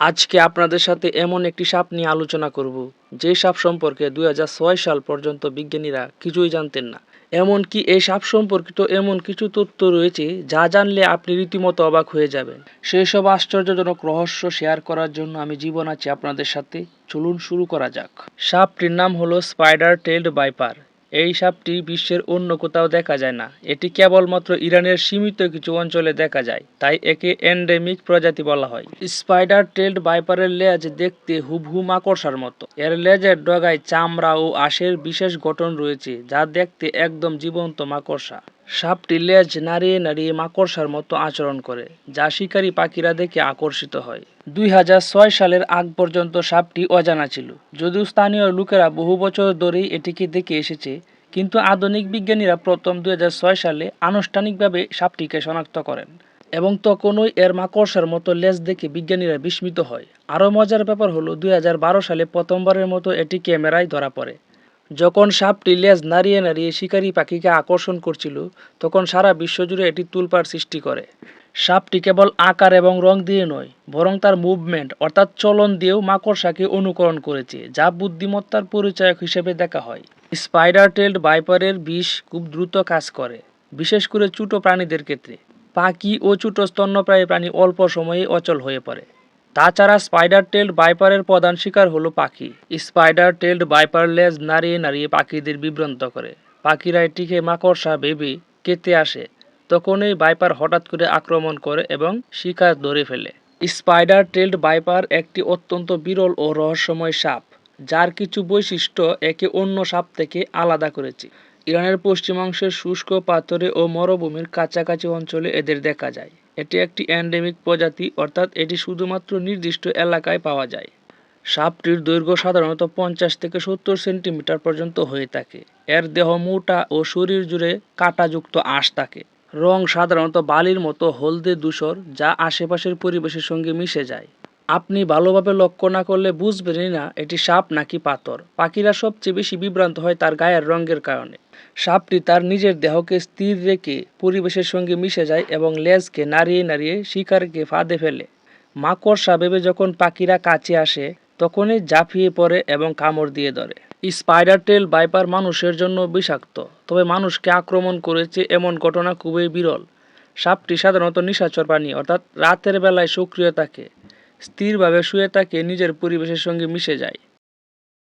আজকে আপনাদের সাথে এমন একটি সাপ নিয়ে আলোচনা করব। যে সাপ সম্পর্কে দুই হাজার ছয় সাল পর্যন্ত বিজ্ঞানীরা কিছুই জানতেন না। এমনকি এই সাপ সম্পর্কিত এমন কিছু তথ্য রয়েছে যা জানলে আপনি রীতিমতো অবাক হয়ে যাবেন। সেই সব আশ্চর্যজনক রহস্য শেয়ার করার জন্য আমি জীবন আছি আপনাদের সাথে। চলুন শুরু করা যাক। সাপটির নাম হলো স্পাইডার টেলড বাইপার এই সাপটি বিশ্বের অন্য কোথাও দেখা যায় না। এটি কেবলমাত্র ইরানের সীমিত কিছু অঞ্চলে দেখা যায়, তাই একে এন্ডেমিক প্রজাতি বলা হয়। স্পাইডার টেলড বাইপারের লেজ দেখতে হুবহু মাকড়সার মতো। এর লেজের ডগায় চামড়া ও আশের বিশেষ গঠন রয়েছে, যা দেখতে একদম জীবন্ত মাকড়সা। সাপটি লেজ নাড়িয়ে নাড়িয়ে মাকড়সার মতো আচরণ করে, যা শিকারী পাখিরা দেখে আকর্ষিত হয়। দুই হাজার ছয় সালের আগ পর্যন্ত সাপটি অজানা ছিল, যদিও স্থানীয় লোকেরা বহু বছর ধরেই এটিকে দেখে এসেছে, কিন্তু আধুনিক বিজ্ঞানীরা প্রথম দুই হাজার ছয় সালে আনুষ্ঠানিকভাবে সাপটিকে শনাক্ত করেন এবং তখনই এর মাকড়সার মতো লেজ দেখে বিজ্ঞানীরা বিস্মিত হয়। আরও মজার ব্যাপার হলো, দুই হাজার বারো সালে প্রথমবারের মতো এটি ক্যামেরায় ধরা পড়ে। যখন সাপটি লেজ নাড়িয়ে নাড়িয়ে শিকারী পাখিকে আকর্ষণ করছিল, তখন সারা বিশ্বজুড়ে এটি তুলপার সৃষ্টি করে। সাপটি কেবল আকার এবং রং দিয়ে নয়, বরং তার মুভমেন্ট অর্থাৎ চলন দিয়েও মাকড়সাকে অনুকরণ করেছে, যা বুদ্ধিমত্তার পরিচায়ক হিসেবে দেখা হয়। স্পাইডার টেলড বাইপারের বিষ খুব দ্রুত কাজ করে, বিশেষ করে ছোট প্রাণীদের ক্ষেত্রে। পাখি ও ছোট স্তন্যপ্রায়ী প্রাণী অল্প সময়ে অচল হয়ে পড়ে। তাছাড়া স্পাইডার টেলড বাইপারের প্রধান শিকার হলো পাখি। স্পাইডার টেলড বাইপার লেজ নাড়িয়ে নাড়িয়ে পাখিদের বিভ্রান্ত করে। পাখিরা এটিকে মাকড়সা ভেবে কেটে আসে। তখন এই বাইপার হঠাৎ করে আক্রমণ করে এবং শিকার ধরে ফেলে। স্পাইডার টেলড বাইপার একটি অত্যন্ত বিরল ও রহস্যময় সাপ, যার কিছু বৈশিষ্ট্য একে অন্য সাপ থেকে আলাদা করেছে। ইরানের পশ্চিমাংশের শুষ্ক পাথরে ও মরুভূমির কাছাকাছি অঞ্চলে এদের দেখা যায়। এটি একটি এন্ডেমিক প্রজাতি, অর্থাৎ এটি শুধুমাত্র নির্দিষ্ট এলাকায় পাওয়া যায়। সাপটির দৈর্ঘ্য সাধারণত পঞ্চাশ থেকে সত্তর সেন্টিমিটার পর্যন্ত হয়ে থাকে। এর দেহ মোটা ও শরীর জুড়ে কাঁটাযুক্ত আঁশ থাকে। রং সাধারণত বালির মতো হলদে ধূসর, যা আশেপাশের পরিবেশের সঙ্গে মিশে যায়। আপনি ভালোভাবে লক্ষ্য না করলে বুঝবেনই না এটি সাপ নাকি পাথর। পাখিরা সবচেয়ে বেশি বিভ্রান্ত হয় তার গায়ের রঙের কারণে। সাপটি তার নিজের দেহকে স্থির রেখে পরিবেশের সঙ্গে মিশে যায় এবং লেজকে নাড়িয়ে নাড়িয়ে শিকারকে ফাঁদে ফেলে। মাকড়সা ভেবে যখন পাখিরা কাছে আসে, তখনই ঝাঁপিয়ে পড়ে এবং কামড় দিয়ে ধরে। স্পাইডার টেল বাইপার মানুষের জন্য বিষাক্ত, তবে মানুষকে আক্রমণ করেছে এমন ঘটনা খুবই বিরল। সাপটি সাধারণত নিশাচর প্রাণী, অর্থাৎ রাতের বেলায় সক্রিয় থাকে। স্থিরভাবে শুয়ে থাকে নিজের পরিবেশের সঙ্গে মিশে যায়।